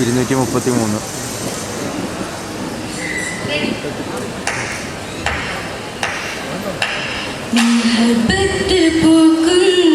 ഇരുന്നൂറ്റി മുപ്പത്തി മൂന്ന് മുഹബത്ത് പൂക്കുന്ന